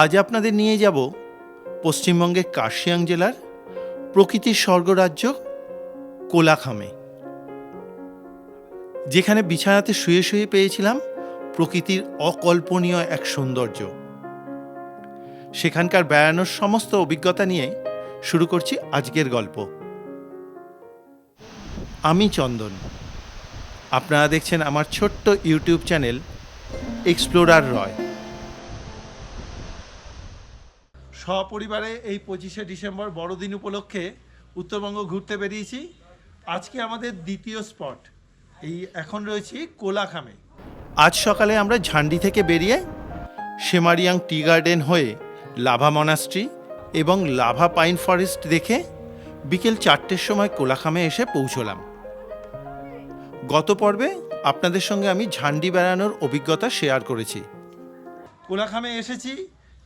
আজ আপনাদের নিয়ে যাব পশ্চিমবঙ্গের কার্শিয়াং জেলার প্রকৃতির স্বর্গরাজ্য কোলাখামে, যেখানে বিছানাতে শুয়ে শুয়ে পেয়েছিলাম প্রকৃতির অকল্পনীয় এক সৌন্দর্য। সেখানকার বেড়ানোর সমস্ত অভিজ্ঞতা নিয়ে শুরু করছি আজকের গল্প। আমি চন্দন। আপনারা দেখছেন আমার ছোট্ট ইউটিউব চ্যানেল এক্সপ্লোরার রয়। সপরিবারে এই পঁচিশে ডিসেম্বর বড়দিন উপলক্ষে উত্তরবঙ্গ ঘুরতে বেরিয়েছি। আজকে আমাদের দ্বিতীয় স্পট। এই এখন রয়েছি কোলাখামে। আজ সকালে আমরা ঝান্ডি থেকে বেরিয়ে সেমারিয়াং টি গার্ডেন হয়ে লাভা মনাস্ট্রি এবং লাভা পাইন ফরেস্ট দেখে বিকেল চারটের সময় কোলাখামে এসে পৌঁছলাম। গত পর্বে আপনাদের সঙ্গে আমি ঝান্ডি বেড়ানোর অভিজ্ঞতা শেয়ার করেছি। কোলাখামে এসেছি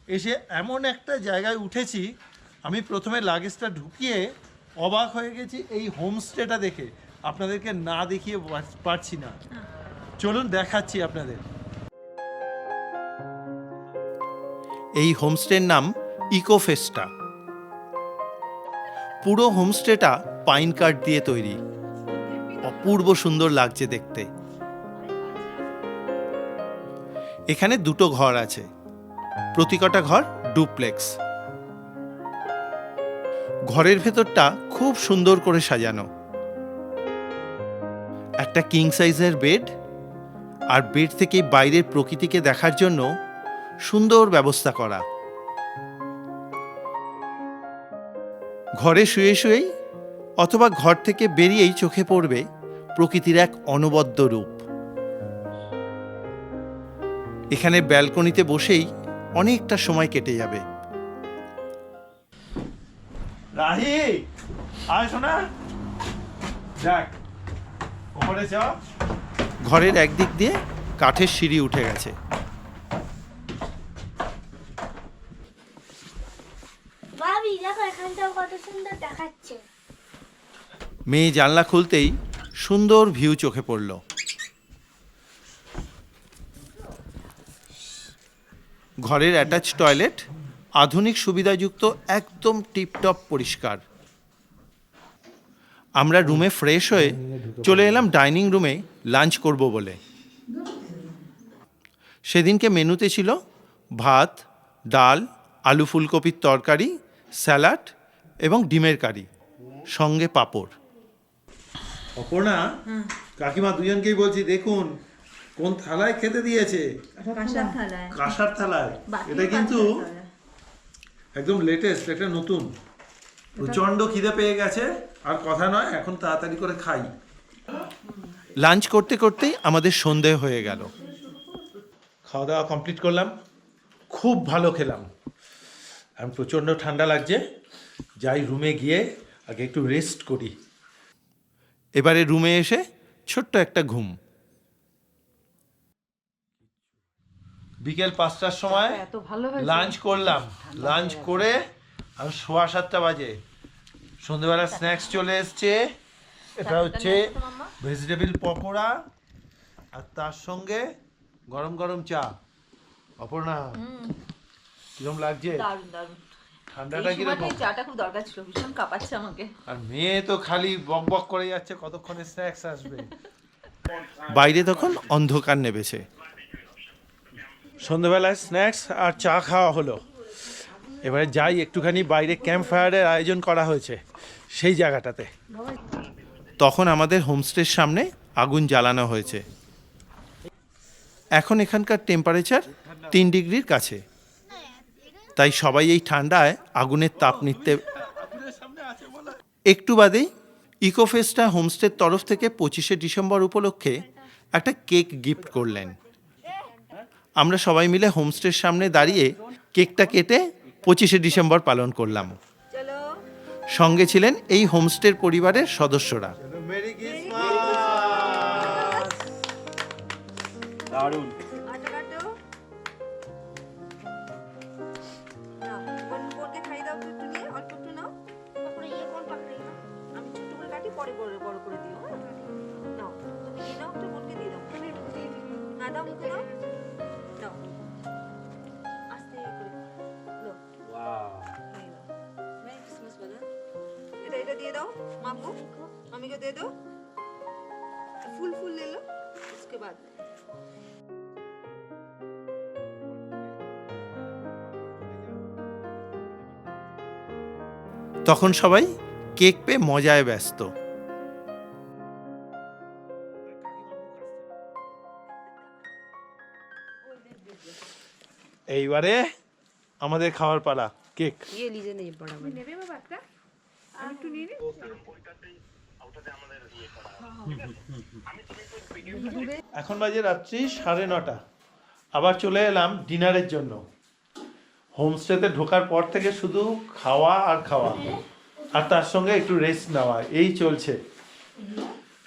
এসে এমন একটা জায়গায় উঠেছি, আমি প্রথমে লাগেজটা ঢুকিয়ে অবাক হয়ে গেছি এই হোমস্টেটা দেখে। আপনাদেরকে না দেখিয়ে পারছি না। চলুন দেখাচ্ছি আপনাদের। এই হোমস্টের নাম ইকোফেস্টা পুরো হোমস্টেটা পাইন কাঠ দিয়ে তৈরি। অপূর্ব সুন্দর লাগছে দেখতে। এখানে দুটো ঘর আছে। প্রতিকটা ঘর ডুপ্লেক্স। ঘরের ভেতরটা খুব সুন্দর করে সাজানো। একটা কিং সাইজের বেড আর বেড থেকে বাইরের প্রকৃতিকে দেখার জন্য সুন্দর ব্যবস্থা করা। ঘরে শুয়ে শুয়েই অথবা ঘর থেকে বেরিয়েই চোখে পড়বে প্রকৃতির এক অনবদ্য রূপ। এখানে ব্যালকনিতে বসেই অনেকটা সময় কেটে যাবে। রাহি আয় শোনা যাক ওপরে চ ঘরের একদিক দিয়ে কাঠের সিঁড়ি উঠে গেছে। মেয়ে জানলা খুলতেই সুন্দর ভিউ চোখে পড়ল। ঘরের অ্যাটাচ টয়লেট আধুনিক সুবিধাযুক্ত একদম টিপটপ পরিষ্কার। আমরা রুমে ফ্রেশ হয়ে চলে এলাম ডাইনিং রুমে লাঞ্চ করব বলে। সেদিনকে মেনুতে ছিল ভাত ডাল আলু ফুলকপির তরকারি স্যালাড এবং ডিমের কারি সঙ্গে পাঁপড়। অপর্ণা কাকিমা দুজনকেই বলছি দেখুন কোন থালায় খেতে দিয়েছে? কাঁসার থালায়। এটা কিন্তু একদম লেটেস্ট এটা নতুন। প্রচণ্ড খিদে পেয়ে গেছে। আর কথা নয় এখন তাড়াতাড়ি করে খাই। লাঞ্চ করতে করতেই আমাদের সন্ধে হয়ে গেল। খাওয়া দাওয়া কমপ্লিট করলাম। খুব ভালো খেলাম। এখন প্রচণ্ড ঠান্ডা লাগছে। যাই রুমে গিয়ে আগে একটু রেস্ট করি। এবারে রুমে এসে ছোট্ট একটা ঘুম। বিকেল পাঁচটার সময় এত ভালো হয়েছে। লাঞ্চ করলাম। লাঞ্চ করে আর সোয়া সাতটা বাজে। সন্ধ্যেবেলা স্ন্যাক্স চলে এসছে। এটা হচ্ছে ভেজিটেবিল পকোড়া আর তার সঙ্গে গরম গরম চা। অপর্ণা কিরম লাগছে? দারুণ দারুণ। ঠান্ডাটা এই কীরকম? চাটা খুব দরকার ছিল ভীষণ কাঁপাচ্ছে আমাকে। আর মেয়ে তো খালি বক বক করে যাচ্ছে কতক্ষণে স্ন্যাক্স আসবে? বাইরে তখন অন্ধকার নেমেছে। সন্ধ্যেবেলায় স্ন্যাক্স আর চা খাওয়া হলো। এবারে যাই, একটুখানি বাইরে ক্যাম্প ফায়ারের আয়োজন করা হয়েছে সেই জায়গাটাতে। তখন আমাদের হোমস্টের সামনে আগুন জ্বালানো হয়েছে। এখন এখানকার টেম্পারেচার তিন ডিগ্রির কাছে। তাই সবাই এই ঠান্ডায় আগুনের তাপ নিতে একটু বাদেই ইকোফেস্টা হোমস্টের তরফ থেকে পঁচিশে ডিসেম্বর উপলক্ষে একটা কেক গিফট করলেন। আমরা সবাই মিলে হোমস্টের সামনে দাঁড়িয়ে কেকটা কেটে পঁচিশে ডিসেম্বর পালন করলাম। সঙ্গে ছিলেন এই হোমস্টের পরিবারের সদস্যরা। খাইয়ে দাও। जाओ माँ को मम्मी को दे दो फूल फूल ले लो उसके बाद তখন সবাই কেক পেয়ে মজায় ব্যস্ত এইবারে আমাদের খাবার পালা কেক ये लीजिए नहीं बड़ा वाला এখন বাজে রাত্রি সাড়ে নটা। আবার চলে এলাম ডিনারের জন্য। হোমস্টেতে ঢোকার পর থেকে শুধু খাওয়া আর খাওয়া। আর তার সঙ্গে একটু রেস্ট নেওয়া। এই চলছে।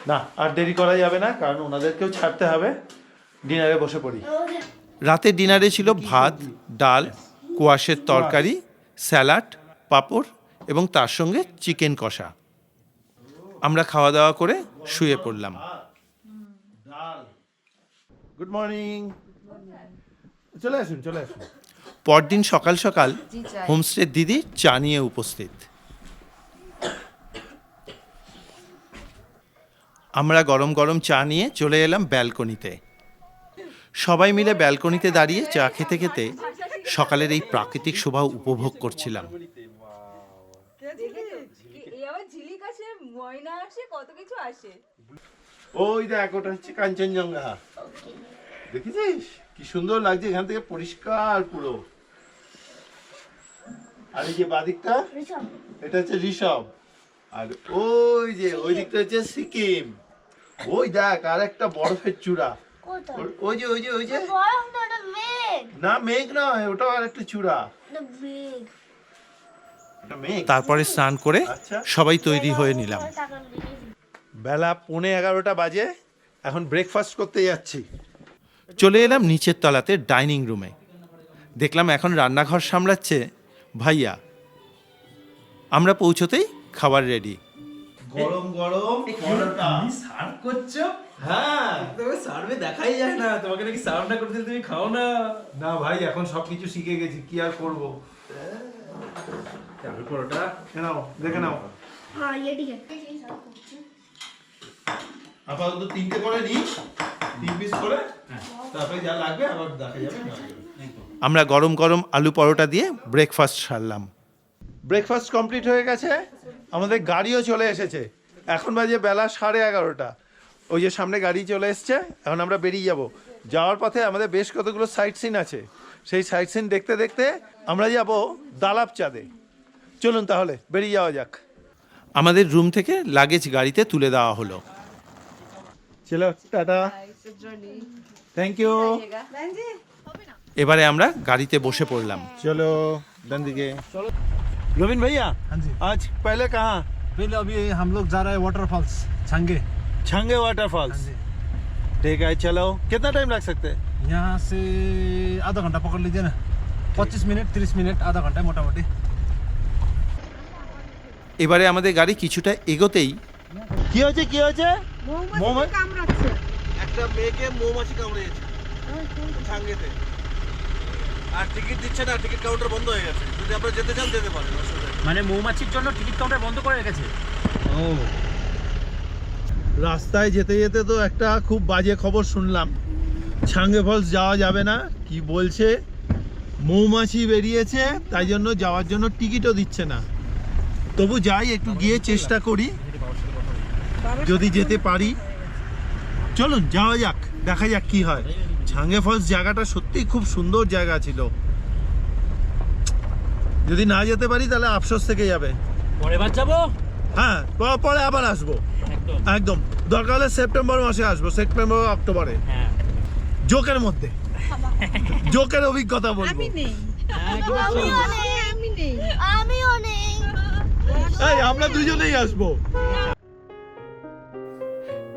না আর দেরি করা যাবে না কারণ ওনাদেরকেও ছাড়তে হবে। ডিনারে বসে পড়ি। রাতে ডিনারে ছিল ভাত ডাল কোয়াশের তরকারি স্যালাড পাঁপড় এবং তার সঙ্গে চিকেন কষা। আমরা খাওয়া দাওয়া করে শুয়ে পড়লাম। গুড মর্নিং চলে আসুন চলে আসুন। পরদিন সকাল সকাল হোমস্টের দিদি চা নিয়ে উপস্থিত। আমরা গরম গরম চা নিয়ে চলে এলাম ব্যালকনিতে। সবাই মিলে ব্যালকনিতে দাঁড়িয়ে চা খেতে খেতে সকালের এই প্রাকৃতিক শোভা উপভোগ করছিলাম এই আবার ঝিলিক আসে ময়না আসে কত কিছু আসে। ওই দেখ ওটা হচ্ছে কাঞ্চনজঙ্ঘা। দেখেছিস? কি সুন্দর লাগছে এখান থেকে পরিষ্কার পুরো। আর এই যে বাদিকটা এটা হচ্ছে ঋষভ। আর ওই যে ওই দিকটা হচ্ছে সিকিম। ওই দেখ আর একটা বরফের চূড়া। ওই যে ওই যে ওই যে। না মেঘ নয় ওটাও আর একটা চূড়া। মেঘ। তারপরে স্নান করে আচ্ছা। সবাই তৈরি হয়ে নিলাম। বেলা পৌনে এগারোটা বাজে এখন ব্রেকফাস্ট করতে যাচ্ছি। চলে এলাম নিচের তলাতে ডাইনিং রুমে। দেখলাম এখন রান্নাঘর সামলাচ্ছে ভাইয়া আমরা পৌঁছতেই খাবার রেডি গরম গরম পরোটা। তুমি সার্ভ করছ? হ্যাঁ। সার্ভে দেখাই যায় না তোমাকে নাকি সার্ভ না করতে তুমি খাও না। না ভাই এখন সবকিছু শিখে গেছি কি আর করব? আলু পরোটা নাও দেখে নাও হ্যাঁ ये ठीक है আপাতত তিনটে করে নিই তিন পিস করে তারপরে যা লাগবে আবার দেখা যাবে আমরা গরম গরম আলু পরোটা দিয়ে ব্রেকফাস্ট সারলাম ব্রেকফাস্ট কমপ্লিট হয়ে গেছে আমাদের গাড়িও চলে এসেছে এখন বাজে বেলা সাড়ে এগারোটা ওই যে সামনে গাড়ি চলে এসছে এখন আমরা বেরিয়ে যাব যাওয়ার পথে আমাদের বেশ কতগুলো সাইট সিন আছে সেই সাইট সিন দেখতে দেখতে আমরা যাব দালাপ চাঁদে চলুন তাহলে বেরিয়ে যাওয়া যাক আমাদের রুম থেকে লাগেজ গাড়িতে তুলে দেওয়া হলো চলো টাটা থ্যাংক ইউ এবারে আমরা গাড়িতে বসে পড়লাম চলো ডান দিকে রবিন ভাইয়া हाँ जी আজ पहले कहाँ पहले अभी हम लोग जा रहे हैं वाटरफॉल्स छंगे छंगे वाटरफॉल्स हाँ जी ठीक है चलो कितना टाइम लग सकते हैं यहाँ से आधा घंटा पकड़ लीजिए ना पच्चीस मिनट तीस मिनट आधा घंटा मोटा मोटी এবারে আমাদের গাড়ি কিছুটা এগোতেই কি হয়েছে কি হয়েছে মৌমাছি একটা মেয়েকে মৌমাছি কামড়িয়েছে ছাঙ্গেতে আর টিকিট দিচ্ছে না টিকিট কাউন্টার বন্ধ হয়ে গেছে যদি আপনারা যেতে চান যেতে পারেন অসুবিধা নেই। মানে মৌমাছির জন্য টিকিট কাউন্টার বন্ধ করে রেখেছে ও রাস্তায় যেতে যেতে তো একটা খুব বাজে খবর শুনলাম ছাঙ্গে ফলস যাওয়া যাবে না। কি বলছে? মৌমাছি বেরিয়েছে তাই জন্য যাওয়ার জন্য টিকিটও দিচ্ছে না। তবু যাই একটু গিয়ে চেষ্টা করি। যদি যেতে পারি। চলুন যাওয়া যাক দেখা যাক কি হয়। ছাঙ্গে ফলস জায়গাটা সত্যিই খুব সুন্দর জায়গা ছিল। যদি না যেতে পারি তাহলে আফসোস থেকে যাবে। হ্যাঁ পরে আবার আসব। একদম। একদম। দরকার হলে সেপ্টেম্বর মাসে আসব সেপ্টেম্বর অক্টোবরে। হ্যাঁ। জোকের মধ্যে। জোকের অভিজ্ঞতা বলব। আমিও নেই। আমিও নেই। এই আমরা দুজনেই আসব।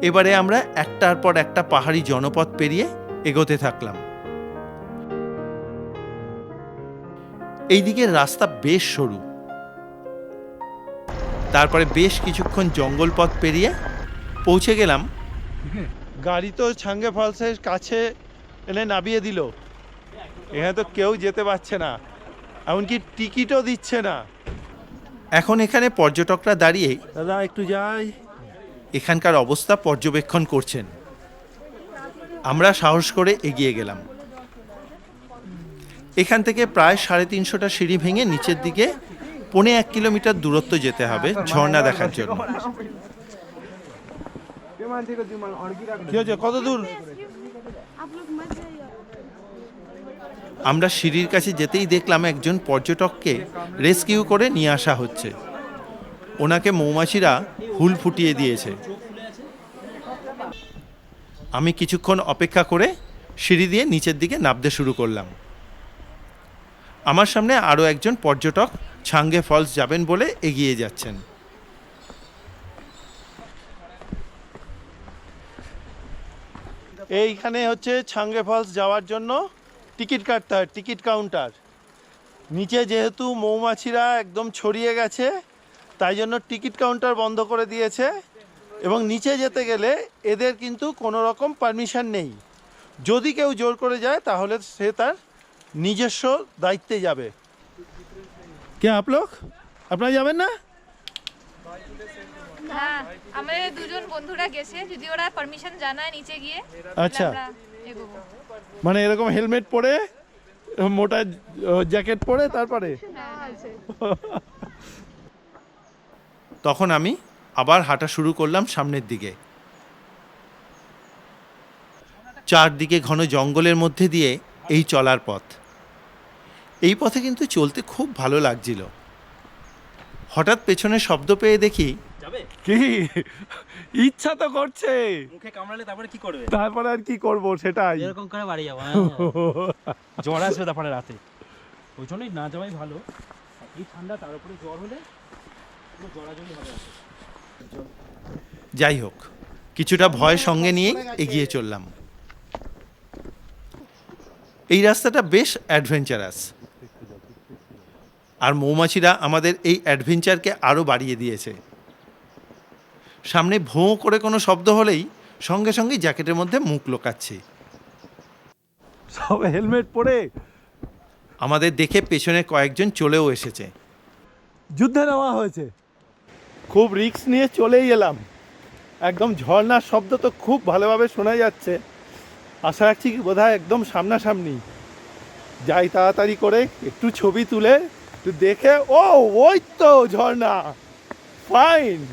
এবারে আমরা একটার পর একটা পাহাড়ি জনপদ পেরিয়ে এগোতে থাকলাম। এইদিকে রাস্তা বেশ সরু। তারপরে বেশ কিছুক্ষণ জঙ্গল পথ পেরিয়ে পৌঁছে গেলাম গাড়ি তো ছাঙ্গে ফলসের কাছে এনে নামিয়ে দিল। এখানে তো কেউ যেতে পারছে না এমনকি টিকিটও দিচ্ছে না। এখন এখানে পর্যটকরা দাঁড়িয়ে দাদা একটু যাই। এখানকার অবস্থা পর্যবেক্ষণ করছেন। আমরা সাহস করে এগিয়ে গেলাম। এখান থেকে প্রায় সাড়ে তিনশোটা সিঁড়ি ভেঙে নিচের দিকে পৌনে এক কিলোমিটার দূরত্ব যেতে হবে ঝর্ণা দেখার জন্য। কত দূর? আমরা সিঁড়ির কাছে যেতেই দেখলাম একজন পর্যটককে রেস্কিউ করে নিয়ে আসা হচ্ছে। ওনাকে মৌমাছিরা হুল ফুটিয়ে দিয়েছে। আমি কিছুক্ষণ অপেক্ষা করে সিঁড়ি দিয়ে নিচের দিকে নামতে শুরু করলাম। আমার সামনে আরও একজন পর্যটক ছাঙ্গে ফলস যাবেন বলে এগিয়ে যাচ্ছেন। এইখানে হচ্ছে ছাঙ্গে ফলস যাওয়ার জন্য টিকিট কাটতে হয়, টিকিট কাউন্টার। নিচে যেহেতু মৌমাছিরা একদম ছড়িয়ে গেছে, তাই জন্য টিকিট কাউন্টার বন্ধ করে দিয়েছে এবং নিচে যেতে গেলে এদের কিন্তু কোনো রকম পারমিশন নেই। যদি কেউ জোর করে যায়, তাহলে সে তার নিজস্ব দায়িত্বে যাবে। কে আপ লোক আপনারা যাবেন না? হ্যাঁ আমাদের দুজন বন্ধুরা গেছে যদি ওরা পারমিশন জানায় নিচে গিয়ে আচ্ছা। আমরা এগোবো। মানে এরকম হেলমেট পরে মোটা জ্যাকেট পরে তারপরে? তখন আমি আবার হাঁটা শুরু করলাম সামনের দিকে। চারদিকে ঘন জঙ্গলের মধ্যে দিয়ে এই চলার পথ। এই পথে কিন্তু চলতে খুব ভালো লাগছিল। হঠাৎ পেছনে শব্দ পেয়ে দেখি কি? ইচ্ছা তো করছে। মুখে কামড়ালে তারপরে কি করবে? তারপরে আর কি করব সেটাই। এরকম করে বাড়ি যাব হ্যাঁ। জ্বর আসবে তারপরে রাতে। ওই জন্যই না যাওয়াই ভালো। এই ঠান্ডা তার উপরে জ্বর হলে পুরো জড়াজড়ি হবে যাই হোক কিছুটা ভয় সঙ্গে নিয়ে এগিয়ে চললাম। এই রাস্তাটা বেশ অ্যাডভেঞ্চারাস আর মৌমাছিরা আমাদের এই অ্যাডভেঞ্চারকে আরও বাড়িয়ে দিয়েছে। সামনে ভোঁ করে কোনো শব্দ হলেই সঙ্গে সঙ্গে জ্যাকেটের মধ্যে মুখ লোকাচ্ছি। সব হেলমেট পরে। আমাদের দেখে পেছনে কয়েকজন চলেও এসেছে। যুদ্ধে নেওয়া হয়েছে। খুব রিস্ক নিয়ে চলেই এলাম। একদম ঝর্ণার শব্দ তো খুব ভালোভাবে শোনা যাচ্ছে। আশা রাখছি কি বোধহয় একদম সামনাসামনি। যাই তাড়াতাড়ি করে একটু ছবি তুলে একটু দেখে ও ওই তো ঝর্ণা। ফাইন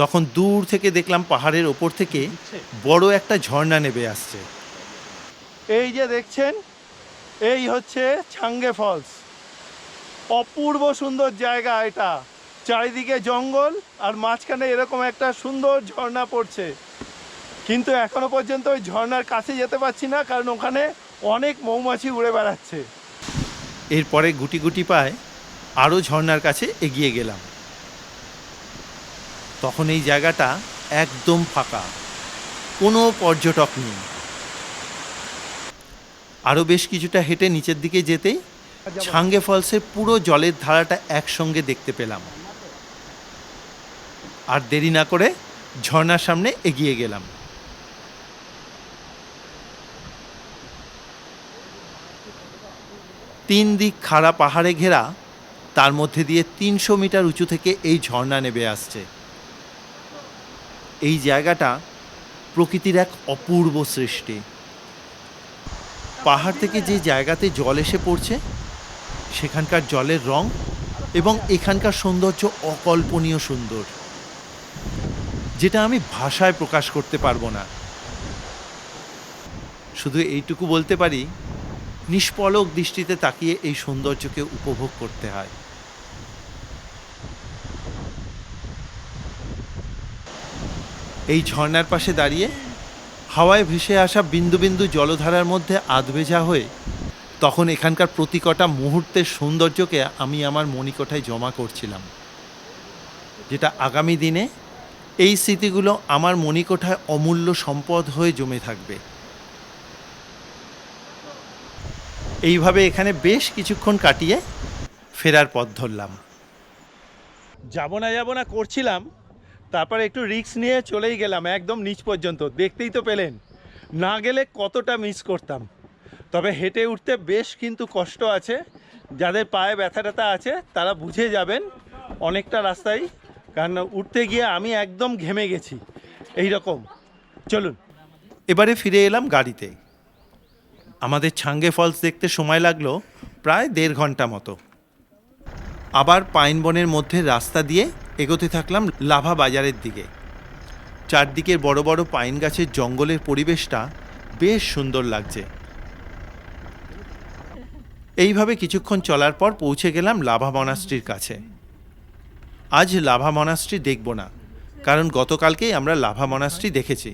তখন দূর থেকে দেখলাম পাহাড়ের ওপর থেকে বড় একটা ঝর্ণা নেবে আসছে। এই যে দেখছেন এই হচ্ছে ছাঙ্গে ফলস। অপূর্ব সুন্দর জায়গা এটা। চারিদিকে জঙ্গল আর মাঝখানে এরকম একটা সুন্দর ঝর্ণা পড়ছে। কিন্তু এখনও পর্যন্ত ওই ঝর্ণার কাছে যেতে পারছি না কারণ ওখানে অনেক মৌমাছি উড়ে বেড়াচ্ছে। এরপরে গুটি গুটি পায় আরও ঝর্ণার কাছে এগিয়ে গেলাম। তখন এই জায়গাটা একদম ফাঁকা। কোনো পর্যটক নেই। আরও বেশ কিছুটা হেঁটে নিচের দিকে যেতেই ছাঙ্গে ফলসের পুরো জলের ধারাটা একসঙ্গে দেখতে পেলাম। আর দেরি না করে ঝর্ণার সামনে এগিয়ে গেলাম। তিন দিক খাড়া পাহাড়ে ঘেরা, তার মধ্যে দিয়ে তিনশো মিটার উঁচু থেকে এই ঝর্ণা নেবে আসছে। এই জায়গাটা প্রকৃতির এক অপূর্ব সৃষ্টি। পাহাড় থেকে যে জায়গাতে জল এসে পড়ছে, সেখানকার জলের রং এবং এখানকার সৌন্দর্য অকল্পনীয় সুন্দর, যেটা আমি ভাষায় প্রকাশ করতে পারব না। শুধু এইটুকু বলতে পারি নিষ্পলক দৃষ্টিতে তাকিয়ে এই সৌন্দর্যকে উপভোগ করতে হয়। এই ঝর্ণার পাশে দাঁড়িয়ে হাওয়ায় ভেসে আসা বিন্দু বিন্দু জলধারার মধ্যে আধভেজা হয়ে তখন এখানকার প্রতিকটা মুহূর্তের সৌন্দর্যকে আমি আমার মণিকোঠায় জমা করছিলাম। যেটা আগামী দিনে এই স্মৃতিগুলো আমার মণিকোঠায় অমূল্য সম্পদ হয়ে জমে থাকবে। এইভাবে এখানে বেশ কিছুক্ষণ কাটিয়ে ফেরার পথ ধরলাম। যাব না যাব না, করছিলাম। তারপরে একটু রিস্ক নিয়ে চলেই গেলাম, একদম নিচ পর্যন্ত। দেখতেই তো পেলেন। না গেলে কতটা মিস করতাম। তবে হেঁটে উঠতে বেশ কিন্তু কষ্ট আছে। যাদের পায়ে ব্যথা ট্যাথা আছে, তারা বুঝে যাবেন অনেকটা রাস্তায় কারণ উঠতে গিয়ে আমি একদম ঘেমে গেছি। এই রকম চলুন। এবারে ফিরে এলাম গাড়িতে। আমাদের ছাঙ্গে ফলস দেখতে সময় লাগল প্রায় দেড় ঘণ্টা মতো। আবার পাইন বনের মধ্যে রাস্তা দিয়ে এগোতে থাকলাম লাভা বাজারের দিকে। চারদিকের বড় বড় পাইন গাছের জঙ্গলের পরিবেশটা বেশ সুন্দর লাগছে। এইভাবে কিছুক্ষণ চলার পর পৌঁছে গেলাম লাভা মনাস্ট্রির কাছে। আজ লাভা মনাস্ট্রি দেখব না, কারণ গতকালকেই আমরা লাভা মনাস্ট্রি দেখেছি,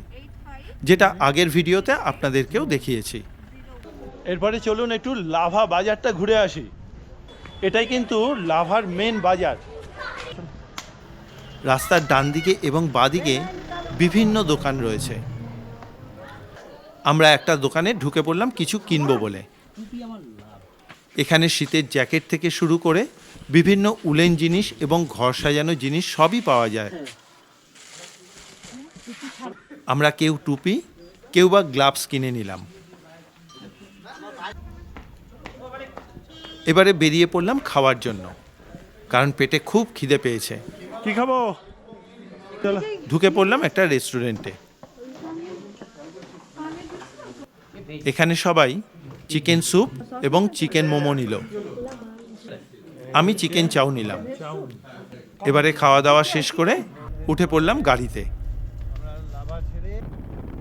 যেটা আগের ভিডিওতে আপনাদেরকেও দেখিয়েছি। এরপরে চলুন একটু লাভা বাজারটা ঘুরে আসি। এটাই কিন্তু লাভার মেন বাজার। রাস্তার ডান দিকে এবং বাদিকে বিভিন্ন দোকান রয়েছে। আমরা একটা দোকানে ঢুকে পড়লাম, কিছু কিনবো বলে। এখানে শীতের জ্যাকেট থেকে শুরু করে বিভিন্ন উলেন জিনিস এবং ঘর সাজানো জিনিস সবই পাওয়া যায়। আমরা কেউ টুপি, কেউ বা গ্লাভস কিনে নিলাম। এবারে বেরিয়ে পড়লাম খাওয়ার জন্য, কারণ পেটে খুব খিদে পেয়েছে। কি খাব? ঢুকে পড়লাম একটা রেস্টুরেন্টে। এখানে সবাই চিকেন স্যুপ এবং চিকেন মোমো নিল। আমি চিকেন চাউ নিলাম। এবারে খাওয়া দাওয়া শেষ করে উঠে পড়লাম গাড়িতে।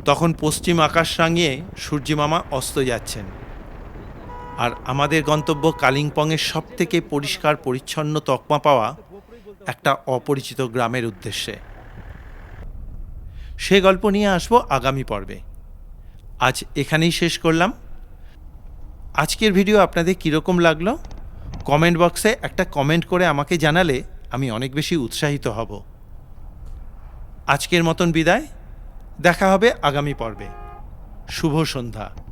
তখন পশ্চিম আকাশ রাঙিয়ে সূর্যিমামা অস্ত যাচ্ছেন। আর আমাদের গন্তব্য কালিম্পংয়ের সব থেকে পরিষ্কার পরিচ্ছন্ন তকমা পাওয়া একটা অপরিচিত গ্রামের উদ্দেশ্যে। সে গল্প নিয়ে আসব আগামী পর্বে। আজ এখানেই শেষ করলাম। আজকের ভিডিও আপনাদের কীরকম লাগল? কমেন্ট বক্সে একটা কমেন্ট করে আমাকে জানালে আমি অনেক বেশি উৎসাহিত হব। আজকের মতন বিদায়। দেখা হবে আগামী পর্বে। শুভ সন্ধ্যা।